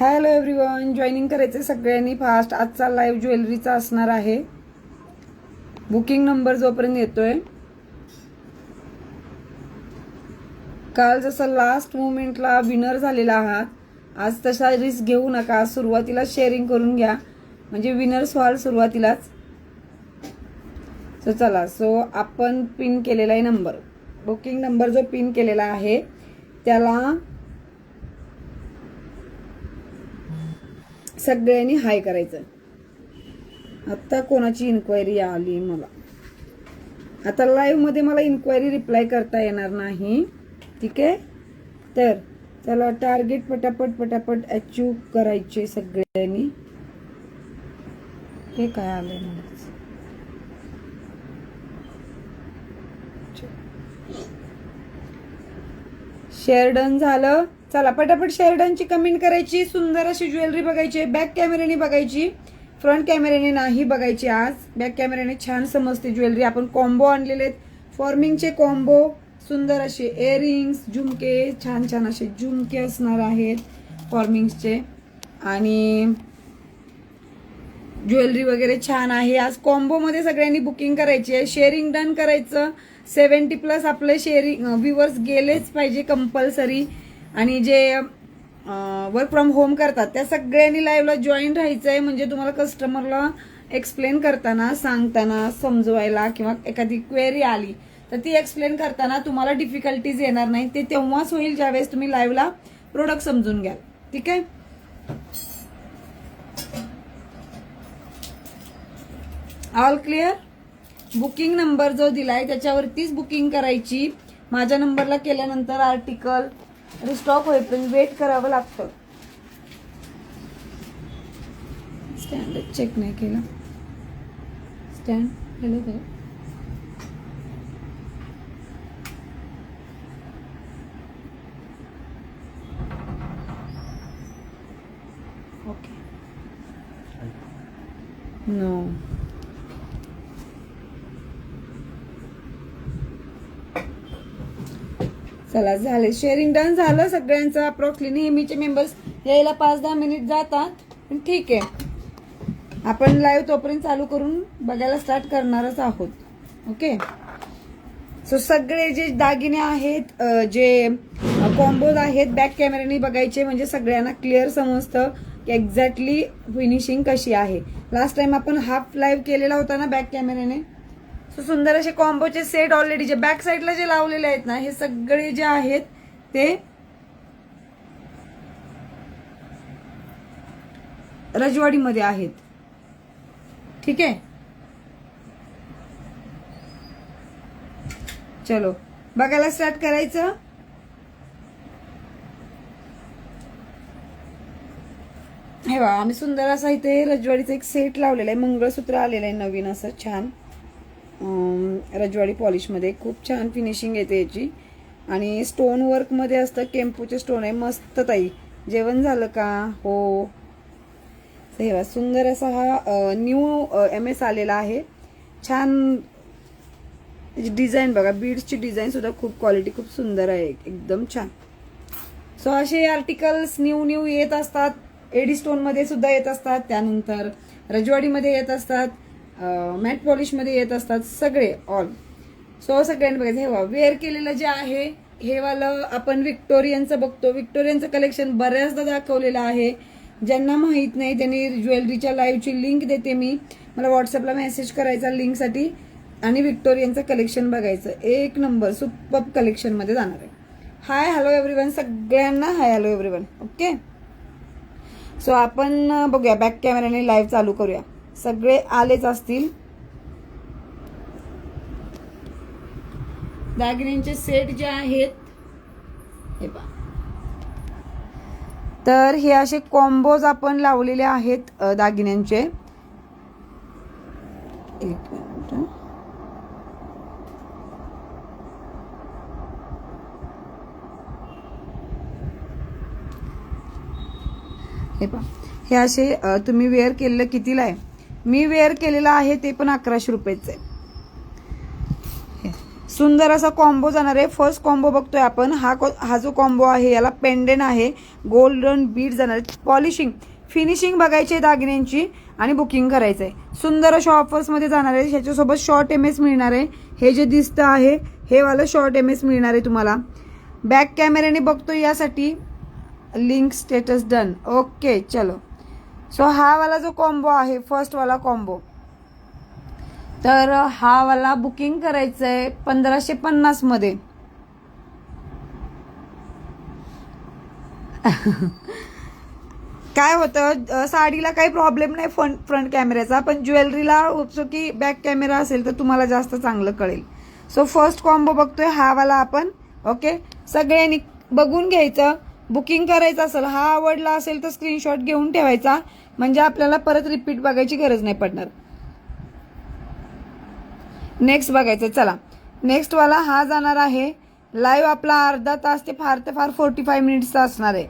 Hello everyone joining करायचं सगळ्यांनी fast आजचा लाईव्ह ज्वेलरीचा असणार आहे. बुकिंग नंबर जोपर्यंत येतोय. काल जसं लास्ट मुमेंटला विनर झालेला आहात आज तसा रिस्क घेऊ नका. सुरुवातीला शेअरिंग करून घ्या. म्हणजे विनर्स व्हाल सुरुवातीलाच. सो चला. सो आपण पिन केलेला आहे नंबर बुकिंग नंबर जो पिन केलेला आहे त्याला सगळ्यांनी हाय करायचं. आत्ता कोणाची इन्क्वायरी आली मला? आता लाईव्हमध्ये मला इन्क्वायरी रिप्लाय करता येणार नाही. ठीक आहे? तर चला टार्गेट पटापट पटापट अचीव करायचे सगळ्यांनी. हे काय आलंय मला शेअर डन झालं. चला पटापट शेअर डनची कमेंट करायची सुंदर अशी ज्वेलरी बघायची बॅक कॅमेऱ्याने बघायची फ्रंट कॅमेऱ्याने नाही बघायची आज. बॅक कॅमेऱ्याने छान समजते ज्वेलरी. आपण कॉम्बो आणलेले आहेत. फॉर्मिंगचे कॉम्बो सुंदर असे इयरिंग्स झुमके छान छान असे झुमके असणार आहेत फॉर्मिंग्सचे आणि ज्वेलरी वगैरे छान आहे. आज कॉम्बोमध्ये सगळ्यांनी बुकिंग करायची आहे. शेअरिंग डन करायचं. सेवन्टी प्लस आपले शेअरिंग व्ह्युअर्स गेलेच पाहिजे कंपल्सरी आणि जे वर्क फ्रॉम होम करतात त्या सगळ्यांनी लाईव्हला जॉईन राहायचं आहे म्हणजे तुम्हाला कस्टमरला एक्सप्लेन करताना सांगताना समजवायला किंवा एखादी क्वेरी आली तर ती एक्सप्लेन करताना तुम्हाला डिफिकल्टीज येणार नाही ते तेव्हाच होईल ज्यावेळेस तुम्ही लाईव्हला प्रोडक्ट समजून घ्याल. ठीक आहे? ऑल क्लिअर बुकिंग नंबर जो दिलाय त्याच्यावरतीच बुकिंग करायची. माझ्या नंबरला केल्यानंतर आर्टिकल रिस्टॉक होईपर्यंत वेट करावं लागतं. स्टँड चेक नाही केला. स्टँड हॅलो काय ओके. नो चला झाले. शेअरिंग डन झालं सगळ्यांचं अप्रॉक्सली नेहमीचे मेंबर्स यायला पाच दहा मिनिट जातात. पण ठीक आहे. आपण लाईव्ह तोपर्यंत चालू करून बघायला स्टार्ट करणारच आहोत. ओके सो सगळे जे दागिने आहेत जे कॉम्बोज आहेत बॅक कॅमेऱ्याने बघायचे म्हणजे सगळ्यांना क्लिअर समजतं की एक्झॅक्टली फिनिशिंग कशी आहे. लास्ट टाइम आपण हाफ लाईव्ह केलेला होता ना बॅक कॅमेऱ्याने सुंदर असे कॉम्बोचे सेट ऑलरेडी जे बॅक साईडला जे लावलेले आहेत ना हे सगळे जे आहेत ते रजवाडीमध्ये आहेत. ठीक आहे? चलो बघायला स्टार्ट करायचं. हे बा आम्ही सुंदर असा इथे रजवाडीचा एक सेट लावलेला आहे. मंगळसूत्र आलेलं आहे नवीन असं छान. रजवाडी पॉलिशमध्ये. खूप छान फिनिशिंग येते याची. आणि स्टोन वर्कमध्ये असतं केम्पूचे स्टोन आहे. मस्त ताई. जेवण झालं का? हो. तर सुंदर असा हा न्यू एम एस आलेला आहे. छान डिझाईन बघा. बीड्सची डिझाईन सुद्धा खूप क्वालिटी खूप सुंदर आहे. एकदम छान. सो असे आर्टिकल्स न्यू न्यू येत असतात. एडी स्टोनमध्ये सुद्धा येत असतात. त्यानंतर रजवाडीमध्ये येत असतात. मॅट पॉलिशमध्ये येत असतात सगळे ऑल सो सगळ्यांनी बघायचं हे वेअर केलेलं जे आहे हे वालं आपण विक्टोरियनचं बघतो. विक्टोरियनचं कलेक्शन बऱ्याचदा दाखवलेलं आहे. ज्यांना माहीत नाही त्यांनी ज्वेलरीच्या लाईव्हची लिंक देते मी. मला व्हॉट्सअपला मेसेज करायचा लिंकसाठी आणि विक्टोरियनचं कलेक्शन बघायचं. एक नंबर सुपर कलेक्शनमध्ये जाणार आहे. हाय हॅलो एव्हरीवन सगळ्यांना hi hello everyone okay so आपण बघूया. बॅक कॅमेऱ्याने लाईव्ह चालू करूया. सगळे आलेच असतील. दागिन्यांचे सेट जे आहेत हे पहा. तर हे असे कॉम्बोज आपण लावलेले आहेत दागिन्यांचे. एक मिनिट हे. पहा. हे असे तुम्ही वेअर केलेलं कितीला आहे? मी वेअर केलेलं आहे ते पण अकराशे रुपयेचं आहे. सुंदर असा कॉम्बो जाणार आहे. फर्स्ट कॉम्बो बघतोय आपण. हा को हा जो कॉम्बो आहे याला पेंडेन आहे. गोल्डन बीड जाणार आहे. पॉलिशिंग फिनिशिंग बघायची आहे दागिन्यांची आणि बुकिंग करायचं आहे. सुंदर अशा ऑफर्समध्ये जाणार आहे. ह्याच्यासोबत शॉर्ट एम एस मिळणार आहे. हे जे दिसतं आहे हे वाला शॉर्ट एम एस मिळणार आहे तुम्हाला. बॅक कॅमेऱ्याने बघतो यासाठी. लिंक स्टेटस डन ओके चलो. सो हा वाला जो कॉम्बो आहे फर्स्ट वाला कॉम्बो तर हा वाला बुकिंग करायचं आहे पंधराशे पन्नासमध्ये. काय होतं साडीला काही प्रॉब्लेम नाही फ्रंट फ्रंट कॅमेऱ्याचा पण ज्वेलरीला उपसो की बॅक कॅमेरा असेल तर तुम्हाला जास्त चांगलं कळेल. सो फर्स्ट कॉम्बो बघतोय हा वाला आपण ओके सगळ्यांनी बघून घ्यायचं. बुकिंग करायचं असेल हा आवडला असेल तर स्क्रीनशॉट घेऊन ठेवायचा. म्हणजे आपल्याला परत रिपीट बघायची गरज नाही पडणार. नेक्स्ट बघायचं चला. नेक्स्टवाला हा जाणार आहे. लाईव्ह आपला अर्धा तास ते फार ते फार फोर्टी फाय मिनिट्सचा असणार आहे.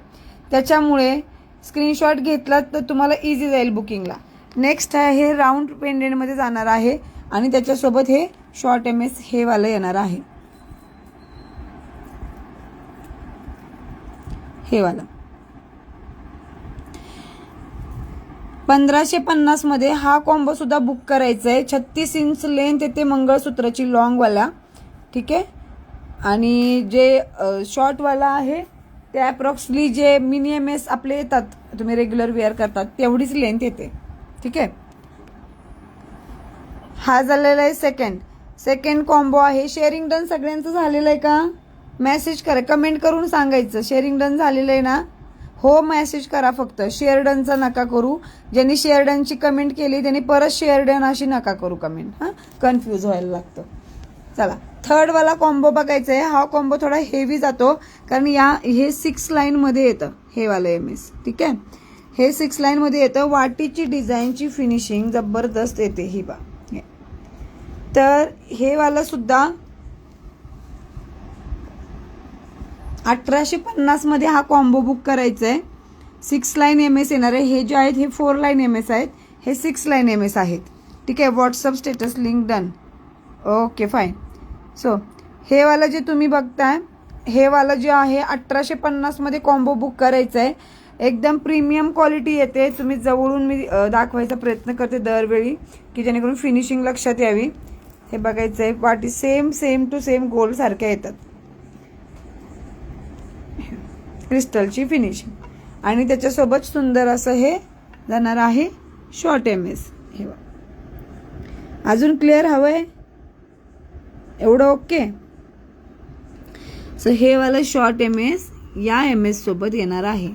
त्याच्यामुळे स्क्रीनशॉट घेतलात तर तुम्हाला इझी जाईल बुकिंगला नेक्स्ट आहे हे राऊंड पेंडेंटमध्ये जाणार आहे. आणि त्याच्यासोबत हे शॉर्ट एम एस हे वालं येणार आहे. हेवालं पंधराशे पन्नासमध्ये हा कॉम्बो सुद्धा बुक करायचा आहे. छत्तीस इंच लेंथ येते मंगळसूत्राची लॉंगवाला ठीक आहे? आणि जे शॉर्टवाला आहे ते ॲप्रॉक्सली जे मिनी एम एस आपले येतात तुम्ही रेग्युलर वेअर करतात तेवढीच लेंथ येते. ठीक आहे? हा झालेला आहे सेकंड सेकंड कॉम्बो आहे. शेअरिंग डन सगळ्यांचं झालेलं आहे का? मेसेज करा. कमेंट करून सांगायचं. शेअरिंग डन झालेलं आहे ना? हो मेसेज करा फक्त. शेअरडनचा नका करू. ज्यांनी शेअरडनची कमेंट केली त्यांनी परत शेअरडन अशी नका करू कमेंट हां? कन्फ्यूज व्हायला लागतं. चला. थर्डवाला कॉम्बो बघायचा आहे हा कॉम्बो थोडा हेवी जातो. कारण या हे सिक्स लाईनमध्ये येतं. हे वालं एम एस ठीक आहे? हे सिक्स लाईनमध्ये येतं. वाटीची डिझाईनची फिनिशिंग जबरदस्त येते ही बा. तर हे वाला सुद्धा अठराशे पन्नासमध्ये हा कॉम्बो बुक करायचा आहे सिक्स लाईन एम एस येणार आहे. हे जे आहेत हे फोर लाईन एम एस आहेत. हे सिक्स लाईन एम एस आहेत. ठीक आहे? WhatsApp status link done okay fine so हेवालं जे तुम्ही बघताय हेवालं जे आहे अठराशे पन्नासमध्ये कॉम्बो बुक करायचं आहे एकदम प्रीमियम क्वालिटी येते. तुम्ही जवळून मी दाखवायचा प्रयत्न करते दरवेळी की जेणेकरून फिनिशिंग लक्षात यावी. हे बघायचं आहे वाटी सेम सेम टू सेम गोल्डसारख्या येतात. क्रिस्टलची फिनिशिंग. आणि त्याच्यासोबत सुंदर असं हे जाणार आहे शॉर्ट एम एस. हे अजून क्लिअर हवं आहे एवढं ओके? सो हे वालं शॉर्ट एम एस या एम एस सोबत येणार आहे.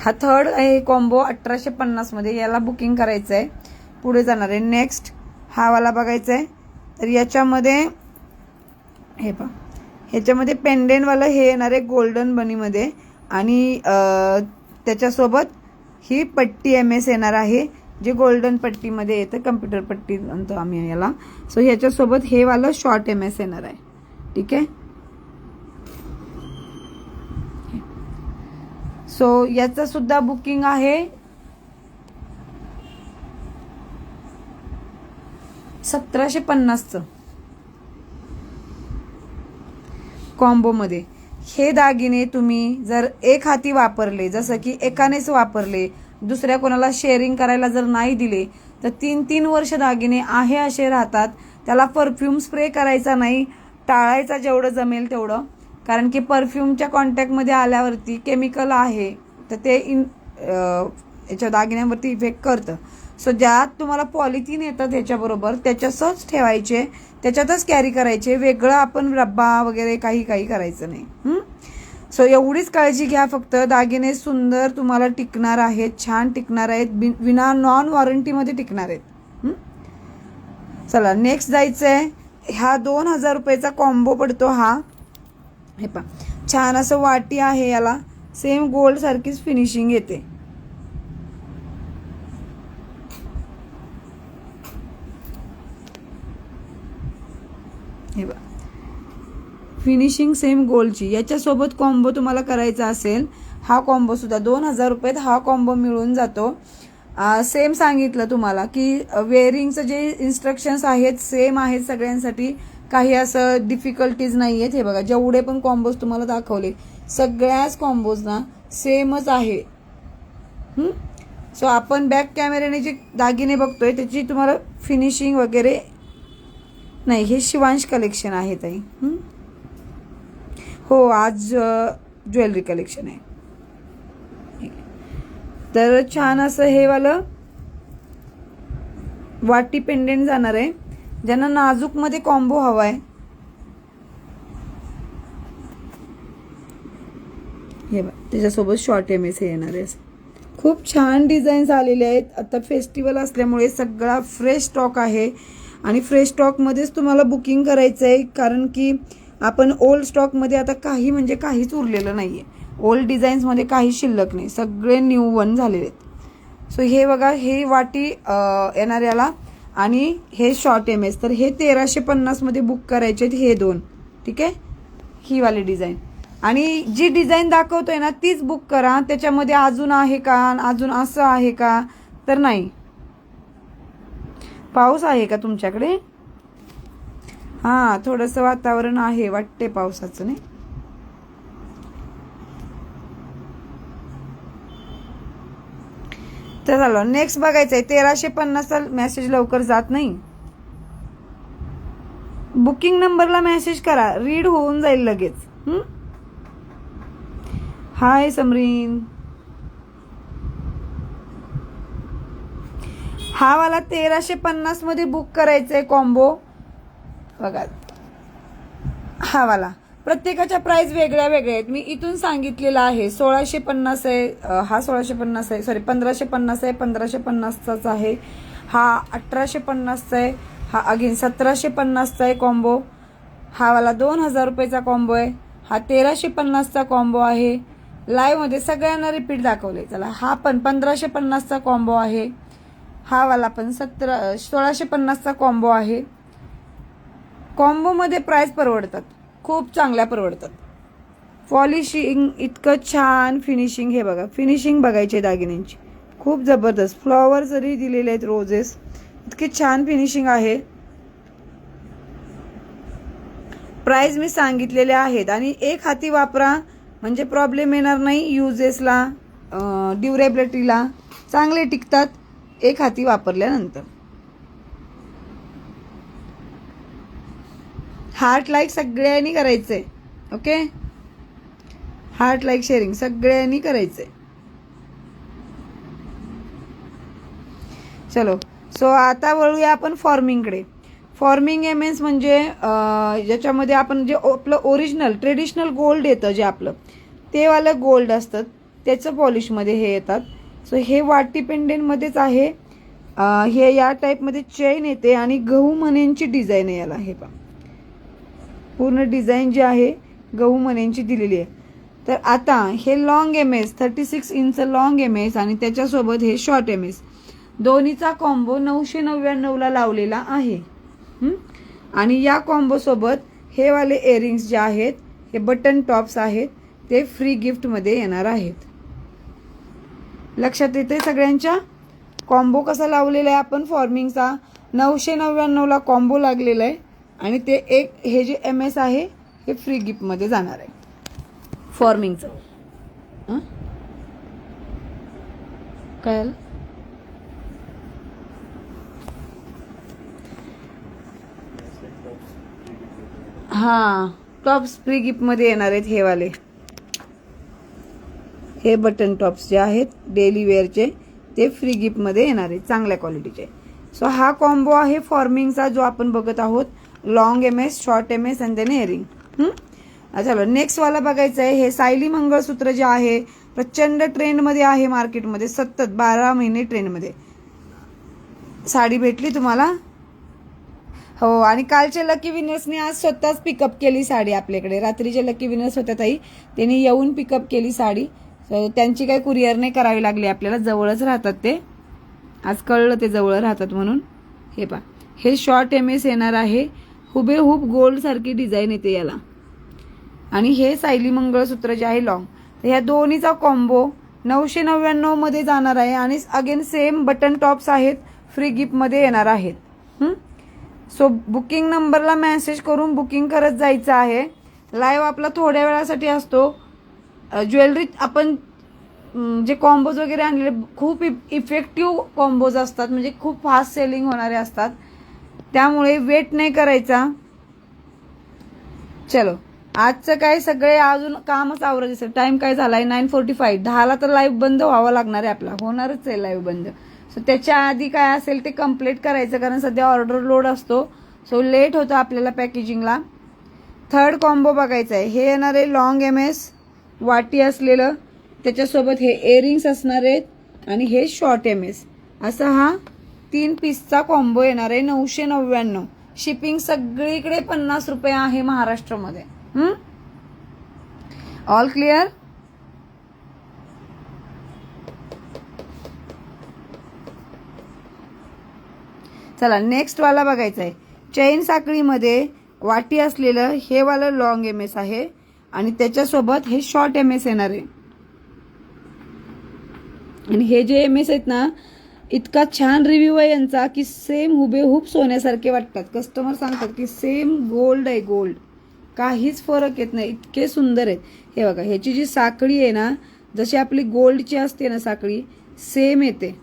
हा थर्ड आहे कॉम्बो अठराशे पन्नासमध्ये याला बुकिंग करायचं आहे पुढे जाणार आहे. नेक्स्ट हा वाला बघायचा आहे तर याच्यामध्ये हे पहा. ह्याच्यामध्ये पेंडेंटवालं हे येणार आहे गोल्डन बनीमध्ये. आणि त्याच्यासोबत ही पट्टी एम एस येणार आहे जे गोल्डन पट्टीमध्ये येतं कम्प्युटर पट्टी म्हणतो आम्ही याला. सो ह्याच्यासोबत हे वालं शॉर्ट एम एस येणार आहे. ठीक आहे? सो याचं सुद्धा बुकिंग आहे. सतराशे पन्नासचं. कॉम्बोमध्ये हे दागिने तुम्ही जर एक हाती वापरले जसं की एकानेच वापरले दुसऱ्या कोणाला शेअरिंग करायला जर नाही दिले तर तीन तीन वर्ष दागिने आहे असे राहतात. त्याला परफ्यूम स्प्रे करायचा नाही टाळायचा जेवढं जमेल तेवढं. कारण की परफ्यूमच्या कॉन्टॅक्टमध्ये आल्यावरती केमिकल आहे तर ते इन याच्या दागिन्यांवरती इफेक्ट करतं. सो ज्यात तुम्हाला पॉलिथिन येतात ह्याच्याबरोबर त्याच्यातच ठेवायचे त्याच्यातच कॅरी करायचे वेगळं आपण रब्बा वगैरे काही काही करायचं नाही. सो एवढीच काळजी घ्या फक्त. दागिने सुंदर तुम्हाला टिकणार आहेत छान टिकणार आहेत बिन विना नॉन वॉरंटीमध्ये टिकणार आहेत. चला नेक्स्ट जायचं आहे ह्या दोन हजार रुपयाचा कॉम्बो पडतो हा. हे पा छान असं वाटी आहे याला. सेम गोल्ड सारखीच फिनिशिंग येते. फिनिशिंग सेम गोल्डची याच्यासोबत कॉम्बो तुम्हाला करायचा असेल हा कॉम्बो सुद्धा. दोन हजार रुपयात हा कॉम्बो मिळून जातो. सेम सांगितलं तुम्हाला की वेअरिंगचं जे इन्स्ट्रक्शन्स आहेत सेम आहेत सगळ्यांसाठी. काही असं डिफिकल्टीज नाही आहेत हे बघा जेवढे पण कॉम्बोज तुम्हाला दाखवले सगळ्याच कॉम्बोजना सेमच आहे. सो आपण बॅक कॅमेऱ्याने जे दागिने बघतोय त्याची तुम्हाला फिनिशिंग वगैरे नाही हे शिवांश कलेक्शन आहे ताई. हो आज ज्वेलरी कलेक्शन आहे. तर छान असं हे वालं वाटी पेंडेंट जाणार आहे. ज्यांना नाजूकमध्ये कॉम्बो हवा आहे हे बघ त्याच्यासोबत शॉर्ट एम एस हे येणार आहे. खूप छान डिझाईन्स आलेले आहेत. आता फेस्टिवल असल्यामुळे सगळा फ्रेश स्टॉक आहे. आणि फ्रेश स्टॉकमध्येच तुम्हाला बुकिंग करायचं आहे कारण की आपण ओल्ड स्टॉकमध्ये आता काही म्हणजे काहीच उरलेलं नाही आहे ओल्ड डिझाईन्समध्ये काही शिल्लक नाही. सगळे न्यू वन झालेले आहेत. सो हे बघा हे वाटी येणाऱ्याला येणार याला. आणि हे शॉर्ट एम एस तर हे तेराशे पन्नासमध्ये बुक करायचे आहेत हे दोन. ठीक आहे? ही वाली डिझाईन आणि जी डिझाईन दाखवतोय ना तीच बुक करा. त्याच्यामध्ये अजून आहे का? अजून असं आहे का? तर नाही. पाऊस आहे का तुमच्याकडे? हा थोडंसं वातावरण आहे वाटते पावसाचं नाही? तर झालं नेक्स्ट बघायचं आहे तेराशे पन्नासचा मेसेज लवकर जात नाही. बुकिंग नंबरला मेसेज करा. रीड होऊन जाईल लगेच. हाय समरीन हा मला तेराशे पन्नासमध्ये बुक करायचंय कॉम्बो बघा. हा वाला. प्रत्येकाच्या प्राइस वेगळ्या वेगळ्या आहेत. मी इथून सांगितलेलं आहे सोळाशे पन्नास आहे हा सोळाशे पन्नास आहे सॉरी पंधराशे पन्नास आहे पंधराशे पन्नासचाच आहे. हा अठराशे पन्नासचा आहे हा अगेन सतराशे पन्नासचा आहे कॉम्बो हा वाला दोन हजार रुपयेचा कॉम्बो आहे. हा तेराशे पन्नासचा कॉम्बो आहे. लाईव्हमध्ये सगळ्यांना रिपीट दाखवले चला हा पण पंधराशे पन्नासचा कॉम्बो आहे. हा वाला पण सतरा सोळाशे पन्नासचा कॉम्बो आहे. कॉम्बोमध्ये प्राईस परवडतात. खूप चांगल्या परवडतात. पॉलिशिंग इतकं छान फिनिशिंग हे बघा. फिनिशिंग बघायची दागिन्यांची. खूप जबरदस्त. फ्लॉवर जरी दिलेले आहेत रोजेस इतके छान फिनिशिंग आहे. प्राईज मी सांगितलेले आहेत. आणि एक हाती वापरा म्हणजे प्रॉब्लेम येणार नाही युजेसला ड्युरेबिलिटीला चांगले टिकतात एक हाती वापरल्यानंतर. हार्ट लाईक सगळ्यांनी करायचंय. ओके हार्ट लाईक शेअरिंग सगळ्यांनी करायचंय. चलो. सो आता वळूया आपण फॉर्मिंगकडे फॉर्मिंग एम एस म्हणजे ज्याच्यामध्ये आपण जे आपलं ओरिजिनल ट्रेडिशनल गोल्ड येतं जे आपलं तेवालं गोल्ड असतं. त्याचं पॉलिशमध्ये हे येतात. सो हे वाटी पेंडेंटमध्येच आहे हे या टाईपमध्ये चेन येते आणि गहू मण्यांची डिझाईन आहे याला हे पहा पूर्ण डिझाईन जी आहे गहू मण्यांची दिलेली आहे. तर आता हे long M S thirty six inch long M S आणि त्याच्यासोबत हे शॉर्ट एम एस दोन्हीचा कॉम्बो नऊशे नव्याण्णवला लावलेला आहे. आणि या कॉम्बोसोबत हे वाले इयरिंग्स जे आहेत हे बटन टॉप्स आहेत ते फ्री गिफ्टमध्ये येणार आहेत. लक्षात येते सगळ्यांच्या? कॉम्बो कसा लावलेला आहे आपण फॉर्मिंगचा नऊशे नव्याण्णवला कॉम्बो लागलेला आहे. आणि ते एक हे जे एम एस आहे हे फ्री गिफ्टमध्ये जाणार आहे. फॉर्मिंगचं हं? काय? हां टॉप्स फ्री गिफ्टमध्ये येणार आहेत हे वाले हे बटन टॉप्स जे आहेत डेली वेअरचे ते फ्री गिफ्टमध्ये येणार आहेत चांगल्या क्वालिटीचे सो हा कॉम्बो आहे फॉर्मिंगचा जो आपण बघत आहोत. Long M S short M S and then earring चलो नेक्स्ट वाला बघायचं आहे. हे सायली मंगळसूत्र जे आहे प्रचंड ट्रेंडमध्ये आहे मार्केटमध्ये सतत बारा महिने ट्रेंडमध्ये साडी भेटली तुम्हाला? हो आणि कालच्या लकी विनर्सने आज स्वतःच पिकअप केली साडी आपल्याकडे. रात्रीचे लकी विनर्स होत्या ताई. त्यांनी येऊन पिकअप केली साडी. त्यांची काही कुरिअर नाही करावी लागली आपल्याला. जवळच राहतात ते. आज कळलं ते जवळ राहतात म्हणून. हे पा हे शॉर्ट एम एस येणार आहे. हुबेहूब गोल्डसारखी डिझाईन येते याला. आणि हे सायली मंगळसूत्र जे आहे लॉंग तर ह्या दोन्हीचा कॉम्बो नऊशे नव्याण्णवमध्ये जाणार आहे आणि अगेन सेम बटन टॉप्स आहेत फ्री गिफ्टमध्ये येणार आहेत. सो बुकिंग नंबरला मेसेज करून बुकिंग करत जायचं आहे. लाईव्ह आपला थोड्या वेळासाठी असतो. ज्वेलरी आपण जे कॉम्बोज वगैरे आणलेले खूप इफेक्टिव्ह कॉम्बोज असतात. म्हणजे खूप फास्ट सेलिंग होणारे असतात. त्यामुळे वेट नाही करायचा. चलो. आजचं काय सगळे अजून कामच आवरायचं दिसत टाइम काय झालाय? नाईन फोर्टी फाईव्ह दहाला तर लाईव्ह बंद व्हावं लागणार आहे आपला. होणारच आहे लाईव्ह बंद. सो त्याच्या आधी काय असेल ते कंप्लीट करायचं कारण सध्या ऑर्डर लोड असतो. सो लेट होतं आपल्याला पॅकेजिंगला थर्ड कॉम्बो बघायचा आहे. हे येणार आहे लॉंग एम एस वाटी असलेलं. त्याच्यासोबत हे एअरिंग्स असणार आहेत आणि हे शॉर्ट एम एस असा हा तीन पीसचा कॉम्बो येणार आहे नऊशे नव्याण्णव. शिपिंग सगळीकडे पन्नास रुपये आहे महाराष्ट्रामध्ये. ऑल क्लिअर चला नेक्स्ट वाला बघायचा आहे. चैन साखळीमध्ये वाटी असलेलं हे वाला लॉंग एम एस आहे आणि त्याच्यासोबत हे शॉर्ट एम एस येणार आहे. आणि हे जे एम एस आहेत ना इतका छान रिव्ह्यू आहे यांचा की सेम हुबेहूब सोन्यासारखे वाटतात. कस्टमर सांगतात की सेम गोल्ड आहे गोल्ड काहीच फरक येत नाही. इतके सुंदर आहेत. हे बघा ह्याची जी साखळी आहे ना जशी आपली गोल्डची असते ना साखळी सेम येते.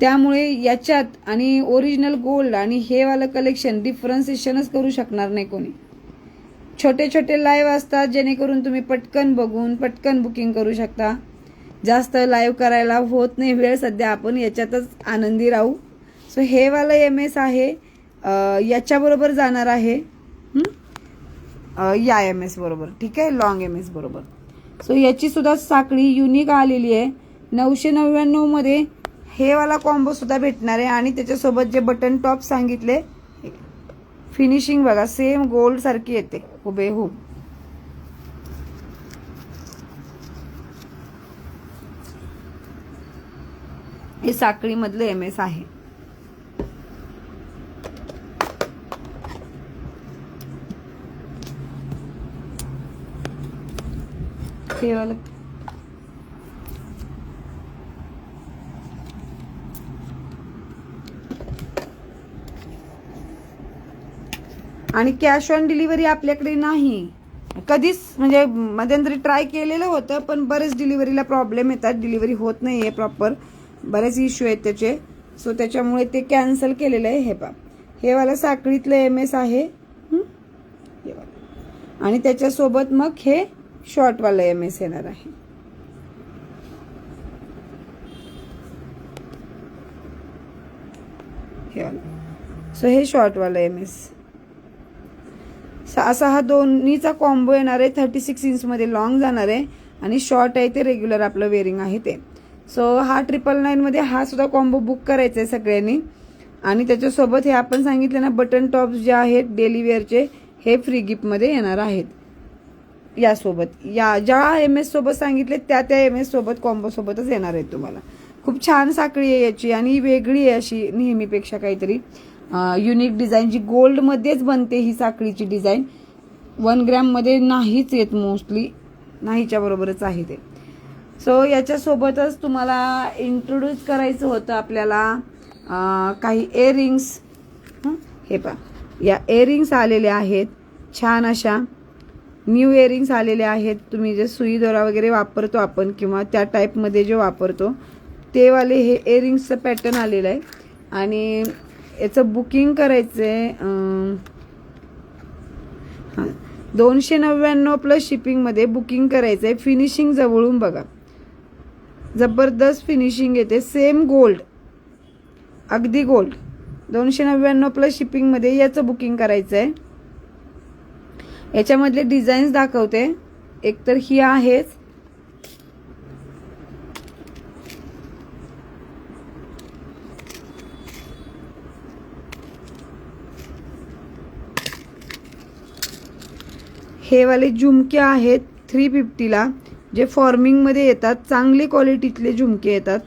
त्यामुळे याच्यात आणि ओरिजिनल गोल्ड आणि हे वालं कलेक्शन डिफरन्सिएशनच करू शकणार नाही कोणी. छोटे छोटे लाईव्ह असतात जेणेकरून तुम्ही पटकन बघून पटकन बुकिंग करू शकता. जास्त लाईव्ह करायला होत नाही वेळ सध्या आपण याच्यातच आनंदी राहू. सो हे वालं एम एस आहे. याच्याबरोबर जाणार आहे. या एम एस बरोबर. ठीक आहे? लॉंग एम एस बरोबर. सो याची सुद्धा साखळी युनिक आलेली आहे. नऊशे नव्याण्णवमध्ये हे वाला कॉम्बो सुद्धा भेटणार आहे. आणि त्याच्यासोबत जे बटन टॉप सांगितले फिनिशिंग बघा सेम गोल्ड सारखी येते. हुबेहूब. हे साखळीमधलं एम एस आहे. हे आणि कॅश ऑन डिलिव्हरी आपल्याकडे नाही. कधीच म्हणजे मध्यंतरी ट्राय केलेलं होतं पण बरेच डिलिव्हरीला प्रॉब्लेम येतात. डिलिव्हरी होत नाही आहे प्रॉपर बरेच इश्यू आहेत त्याचे. सो त्याच्यामुळे ते कॅन्सल केलेलं आहे. हे पा हे वाला साखळीतलं एम एस आहे. हे? आणि त्याच्यासोबत मग हे शॉर्टवालं एम एस येणार आहे. हे सो हे शॉर्टवालं एम एस असा हा दोन्हीचा कॉम्बो येणार आहे. थर्टी सिक्स इंचमध्ये लॉंग जाणार आहे. आणि शॉर्ट आहे ते रेग्युलर आपलं वेअरिंग आहे ते. सो हा ट्रिपल नाईनमध्ये हा सुद्धा कॉम्बो बुक करायचा आहे सगळ्यांनी. आणि त्याच्यासोबत हे आपण सांगितले ना बटन टॉप्स जे आहेत डेली वेअरचे हे फ्री गिफ्टमध्ये येणार आहेत. यासोबत. या ज्या एम एस सोबत सांगितले त्या त्या एम एस सोबत कॉम्बोसोबतच येणार आहेत तुम्हाला. खूप छान साखळी आहे याची आणि वेगळी आहे अशी नेहमीपेक्षा काहीतरी. युनिक डिझाईन जी गोल्डमध्येच बनते ही साखळीची डिझाईन वन ग्रॅममध्ये नाहीच येत मोस्टली नाहीच्या बरोबरच आहे ते. सो याच्यासोबतच तुम्हाला इंट्रोड्यूस करायचं होतं आपल्याला काही एअरिंग्स हे? पा या एअरिंग्स आलेल्या आहेत. छान अशा न्यू इयरिंग्स आलेले आहेत. तुम्ही जे सुई दोरा वगैरे वापरतो आपण किंवा त्या टाईपमध्ये जे वापरतो तेवाले हे इयरिंग्सचं पॅटर्न आलेलं आहे. आणि याचं बुकिंग करायचं आहे दोनशे नव्याण्णव प्लस शिपिंगमध्ये बुकिंग करायचं आहे फिनिशिंग जवळून बघा. जबरदस्त फिनिशिंग येते. सेम गोल्ड अगदी गोल्ड दोनशे नव्याण्णव प्लस शिपिंगमध्ये याचं बुकिंग करायचं आहे याच्यामधले डिझाईन्स दाखवते. एकतर ही आहेच. हे वाले झुमके आहेत थ्री फिफ्टीला जे फॉर्मिंगमध्ये येतात चांगली क्वालिटीतले झुमके येतात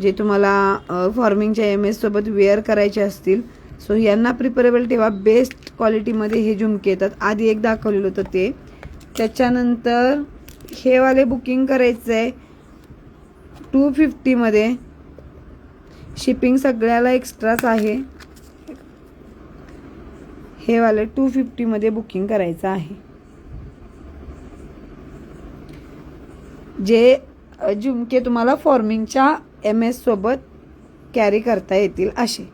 जे तुम्हाला फॉर्मिंगच्या एम एससोबत वेअर करायचे असतील. सो यांना प्रिपरेबल ठेवा. बेस्ट क्वालिटीमध्ये हे झुमके येतात. आधी एक दाखवलेलं होतं ते. त्याच्यानंतर हे वाले बुकिंग करायचं आहे टू फिफ्टीमध्ये शिपिंग सगळ्याला एक्स्ट्राच आहे. हे वाले टू फिफ्टीमध्ये बुकिंग करायचं आहे. जे झुमके तुम्हाला फॉर्मिंगच्या एम एससोबत कॅरी करता येतील असे.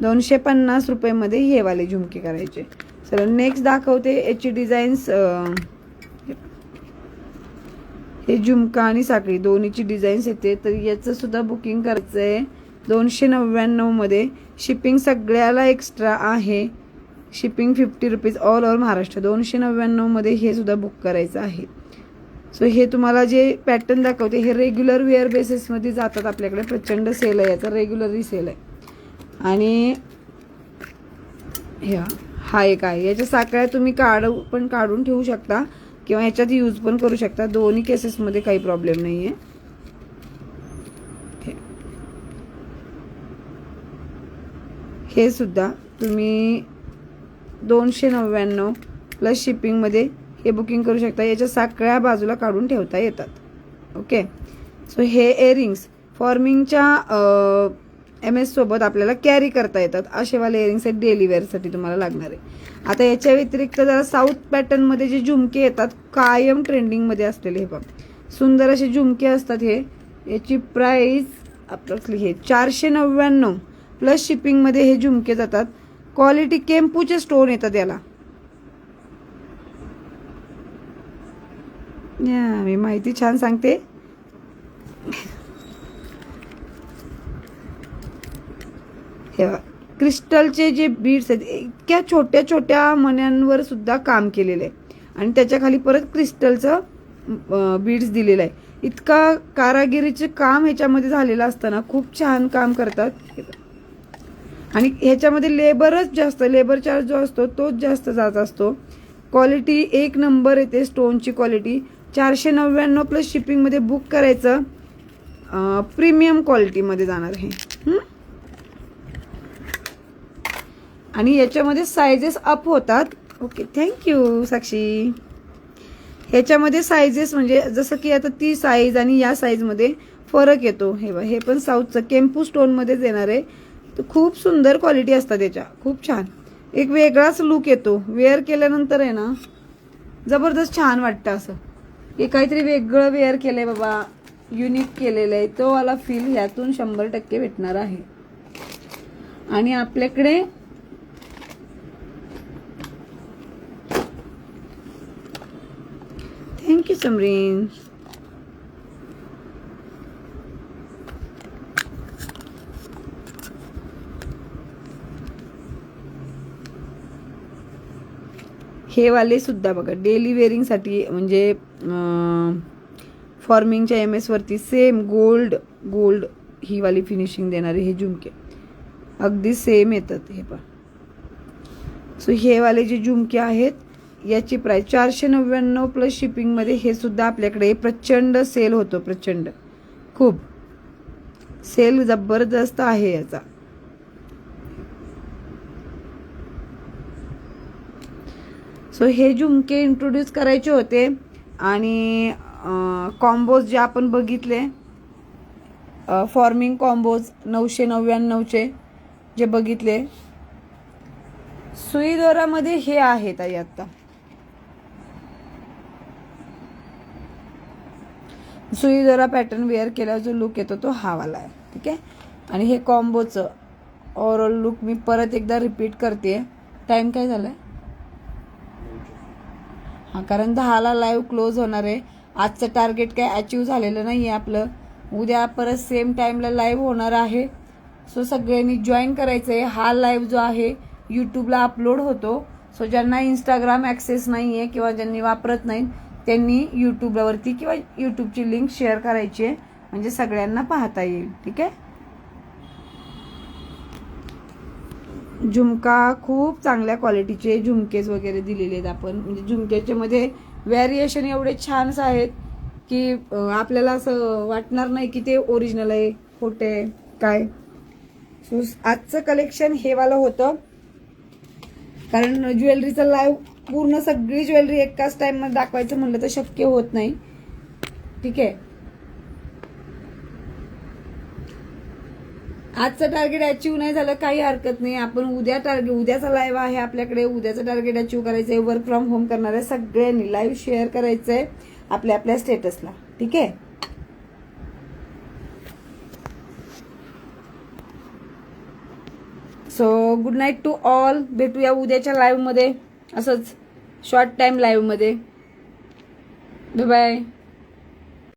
दोनशे पन्नास रुपयेमध्ये हे वाले झुमके करायचे. चला नेक्स्ट दाखवते याची डिझाईन्स हे झुमका आणि साखळी दोन्हीची डिझाईन्स येते. तर याचं सुद्धा बुकिंग करायचं आहे दोनशे नव्याण्णवमध्ये शिपिंग सगळ्याला एक्स्ट्रा आहे. Shipping fifty rupees all over Maharashtra. दोनशे नव्याण्णवमध्ये हे सुद्धा बुक करायचं आहे. सो हे तुम्हाला जे पॅटर्न दाखवते हे रेग्युलर वेअर बेसिसमध्ये जातात आपल्याकडे. प्रचंड सेल आहे याचा रेग्युलरली सेल आहे. आणि ह्या हा एक आहे. याच्या साखळ्या तुम्ही काढू पण काढून ठेवू शकता किंवा ह्याच्यात यूज पण करू शकता. दोन्ही केसेसमध्ये काही प्रॉब्लेम नाही आहे हे सुद्धा तुम्ही दोनशे नव्याण्णव प्लस शिपिंगमध्ये हे बुकिंग करू शकता. याच्या साखळ्या बाजूला काढून ठेवता येतात. ओके सो हे एअरिंग्स फॉर्मिंगच्या एम एस सोबत आपल्याला कॅरी करता येतात. असेवाले इयरिंग्स आहेत डेली वेअरसाठी तुम्हाला लागणार. आहे आता याच्या व्यतिरिक्त जरा साऊथ पॅटर्नमध्ये जे झुमके येतात कायम ट्रेंडिंगमध्ये असलेले हे बघ. सुंदर असे झुमके असतात हे. याची प्राईस आपली हे चारशे नव्याण्णव. प्लस शिपिंगमध्ये हे झुमके जातात. क्वालिटी केम्पूचे स्टोन येतात याला. या, मी माहिती छान सांगते. हे क्रिस्टलचे जे बीड्स आहेत इतक्या छोट्या छोट्या मण्यांवर सुद्धा काम केलेलं आहे. आणि त्याच्याखाली परत क्रिस्टलचं बीड्स दिलेलं आहे. इतका कारागिरीचे काम ह्याच्यामध्ये झालेलं असताना खूप छान काम करतात. आणि ह्याच्यामध्ये लेबरच जास्त लेबर चार्ज जो असतो तोच जास्त जात असतो. क्वालिटी एक नंबर येते स्टोनची क्वालिटी. चारशे नव्याण्णव प्लस शिपिंगमध्ये बुक करायचं. प्रीमियम क्वालिटीमध्ये जाणार हे. आणि याच्यामध्ये सायझेस अप होतात. Okay thank you Sakshi. ह्याच्यामध्ये सायझेस म्हणजे जसं की आता ती साईज आणि या साईजमध्ये फरक येतो. हे बा हे पण साऊथचं केम्पू स्टोनमध्येच येणार आहे. तर खूप सुंदर क्वालिटी असतात त्याच्या खूप छान. एक वेगळाच लुक येतो. वेअर केल्यानंतर आहे ना जबरदस्त छान वाटतं असं. हे काहीतरी वेगळं वेअर केलंय बाबा. युनिक केलेलं आहे तो वाला फील यातून शंभर टक्के भेटणार आहे. आणि आपल्याकडे थँक्यू समरीन हे वाले सुद्धा बघा. डेली वेअरिंगसाठी म्हणजे फॉर्मिंगच्या एम एसवरती सेम गोल्ड गोल्ड ही वाली फिनिशिंग देणारे हे झुमके. अगदी सेम येतात हे पण. सो हे वाले जे झुमके आहेत याची प्राईस चारशे नव्याण्णव प्लस शिपिंगमध्ये हे सुद्धा आपल्याकडे प्रचंड सेल होतो प्रचंड. खूप. सेल जबरदस्त आहे याचा. सो हे झुमके इंट्रोड्यूस करायचे होते. आणि कॉम्बोज जे आपण बघितले फॉर्मिंग कॉम्बोज नऊशे नव्याण्णवचे जे बघितले. सुईदोरामध्ये हे आहेत आई आत्ता सुई दोरा पॅटर्न वेअर केला जो लुक येतो तो हावाला आहे ठीक आहे? आणि हे कॉम्बोचं ओवरऑल लुक मी परत एकदा रिपीट करते टाईम काय झालाय? हा कारण दहाला लाईव्ह क्लोज होणार आहे. आजचं टार्गेट काय अचीव झालेलं नाही आहे आपलं. उद्या परत सेम टाईमला लाईव्ह होणार आहे. सो सगळ्यांनी जॉईन करायचं आहे हा लाईव्ह जो आहे यूट्यूबला अपलोड होतो. सो ज्यांना इंस्टाग्राम ॲक्सेस नाही आहे किंवा ज्यांनी वापरत नाही त्यांनी यूट्यूबवरती किंवा यूट्यूबची लिंक शेअर करायची आहे. म्हणजे सगळ्यांना पाहता येईल. ठीक आहे? झुमका खूप चांगल्या क्वालिटीचे झुमकेज वगैरे दिलेले आहेत आपण. म्हणजे झुमक्याच्या मध्ये व्हॅरिएशन एवढे छानच आहेत की आपल्याला असं वाटणार नाही की ते ओरिजिनल आहे खोटे आहे काय. सो आजचं कलेक्शन हे वालं होतं. कारण ज्वेलरीचं लाईव्ह पूर्ण सगळी ज्वेलरी एकाच टाईममध्ये दाखवायचं म्हणलं तर शक्य होत नाही. ठीक आहे. आजचं टार्गेट अचीव नाही झालं काही हरकत नाही. आपण उद्या टार्गेट उद्याचा लाईव्ह आहे आपल्याकडे. उद्याचं टार्गेट अचीव करायचं आहे वर्क फ्रॉम होम करणाऱ्या सगळ्यांनी. लाईव्ह शेअर करायचं आहे आपल्या आपल्या स्टेटसला ठीक आहे? So good night to all भेटूया उद्याच्या लाईव्हमध्ये असंच शॉर्ट टाईम लाईव्हमध्ये बाय